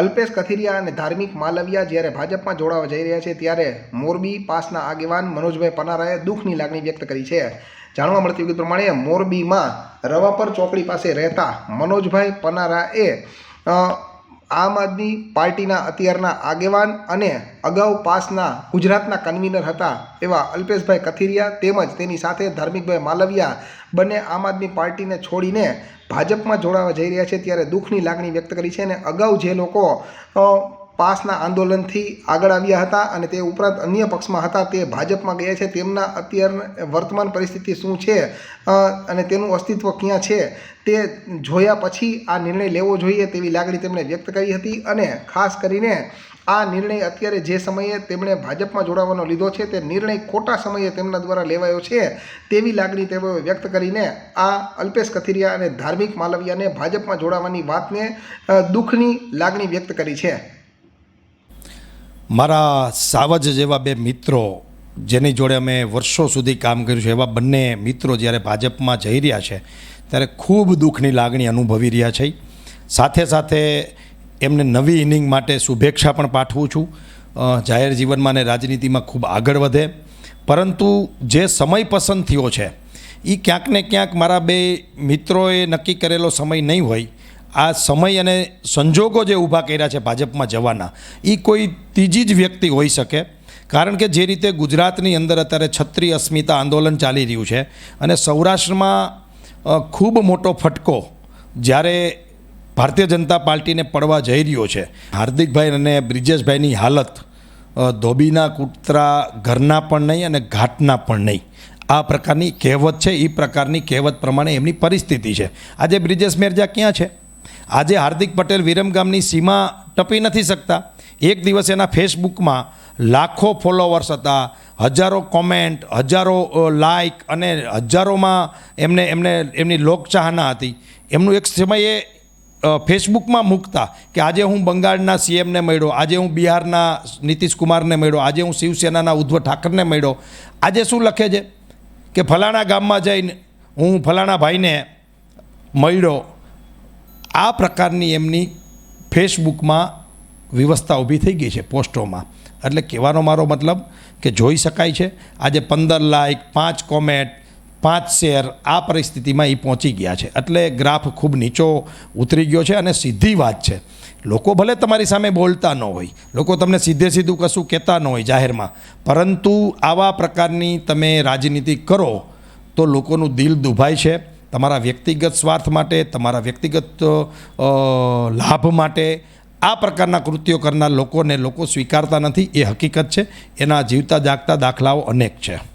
અલ્પેશ કથિરિયા અને ધાર્મિક માલવિયા જ્યારે ભાજપમાં જોડાવા જઈ રહ્યા છે, ત્યારે મોરબી પાસના આગેવાન મનોજભાઈ પનારાએ દુઃખની લાગણી વ્યક્ત કરી છે. જાણવા મળતી વિગત પ્રમાણે મોરબીમાં રવાપર ચોકડી પાસે રહેતા મનોજભાઈ પનારાએ આમ આદમી પાર્ટીના અત્યારના આગેવાન અને અગાઉ પાસના ગુજરાતના કન્વીનર હતા એવા અલ્પેશભાઈ કથિરિયા તેમજ તેની સાથે ધાર્મિકભાઈ માલવિયા બંને આમ આદમી પાર્ટીને છોડીને ભાજપમાં જોડાવા જઈ રહ્યા છે ત્યારે દુઃખની લાગણી વ્યક્ત કરી છે અને અગાઉ જે લોકો પાસના આંદોલનથી આગળ આવ્યા હતા અને તે ઉપરાંત અન્ય પક્ષમાં હતા. તે ભાજપમાં ગયા છે. તેમના અત્યાર વર્તમાન પરિસ્થિતિ શું છે? અને તેનું અસ્તિત્વ ક્યાં છે? તે જોયા પછી આ નિર્ણય લેવો જોઈએ તેવી લાગણી તેમણે વ્યક્ત કરી હતી અને ખાસ કરીને આ નિર્ણય અત્યારે જે સમયે તેમણે ભાજપમાં જોડાવાનો લીધો છે તે નિર્ણય ખોટા સમયે તેમના દ્વારા લેવાયો છે તેવી લાગણી તેઓએ વ્યક્ત કરીને આ અલ્પેશ કથિરિયા અને ધાર્મિક માલવિયાને ભાજપમાં જોડાવાની વાતને દુઃખની લાગણી વ્યક્ત કરી છે. મારા સાવજ જેવા બે મિત્રો, જેની જોડે અમે વર્ષો સુધી કામ કર્યું છે, એવા બંને મિત્રો જ્યારે ભાજપમાં જઈ રહ્યા છે, ત્યારે ખૂબ દુઃખની લાગણી અનુભવી રહ્યા છે. સાથે સાથે એમને નવી ઇનિંગ માટે શુભેચ્છા પણ પાઠવું છું. જાહેર જીવનમાં અને રાજનીતિમાં ખૂબ આગળ વધે. પરંતુ જે સમય પસંદ થયો છે એ ક્યાંક ને ક્યાંક મારા બે મિત્રોએ નક્કી કરેલો સમય નહીં હોય. આ સમય અને સંજોગો જે ઊભા કર્યા છે ભાજપમાં જવાના એ કોઈ ત્રીજી જ વ્યક્તિ હોઈ શકે. કારણ કે જે રીતે ગુજરાતની અંદર અત્યારે છત્રી અસ્મિતા આંદોલન ચાલી રહ્યું છે અને સૌરાષ્ટ્રમાં ખૂબ મોટો ફટકો જ્યારે ભારતીય જનતા પાર્ટીને પડવા જઈ રહ્યો છે. હાર્દિકભાઈ અને બ્રિજેશભાઈની હાલત ધોબીના કૂતરા ઘરના પણ નહીં અને ઘાટના પણ નહીં. આ પ્રકારની કહેવત છે એ પ્રકારની કહેવત પ્રમાણે એમની પરિસ્થિતિ છે. આજે બ્રિજેશ મેરજા ક્યાં છે? આજે હાર્દિક પટેલ વિરમગામની સીમા ટપી નથી શકતા. એક દિવસ એના ફેસબુકમાં લાખો ફોલોવર્સ હતા, હજારો કોમેન્ટ, હજારો લાઇક અને હજારોમાં એમને એમને, એમની લોકચાહના હતી. એમનું એક સમયે ફેસબુકમાં મૂકતા કે આજે હું બંગાળના સીએમને મળ્યો, આજે હું બિહારના નીતિશ કુમારને મળ્યો, આજે હું શિવસેનાના ઉદ્ધવ ઠાકરને મળ્યો. આજે શું લખે છે? કે ફલાણા ગામમાં જઈને હું ફલાણા ભાઈને મળ્યો આ પ્રકારની એમની ફેસબુકમાં વ્યવસ્થા ઊભી થઈ ગઈ છે પોસ્ટોમાં. એટલે કહેવાનો મારો મતલબ કે જોઈ શકાય છે, આજે પંદર લાઇક પાંચ કોમેન્ટ, પાંચ શેર આ પરિસ્થિતિમાં એ પહોંચી ગયા છે. એટલે ગ્રાફ ખૂબ નીચો ઉતરી ગયો છે અને સીધી વાત છે. લોકો ભલે તમારી સામે બોલતા ન હોય, લોકો તમને સીધે સીધું કશું કહેતા ન હોય જાહેરમાં, પરંતુ આવા પ્રકારની તમે રાજનીતિ કરો તો લોકોનું દિલ દુભાય છે તમારા વ્યક્તિગત સ્વાર્થ માટે, તમારા વ્યક્તિગત લાભ માટે, આ પ્રકારના કૃત્યો કરનાર લોકોને લોકો સ્વીકારતા નથી. એ હકીકત છે. એના જીવતા જાગતા દાખલાઓ અનેક છે.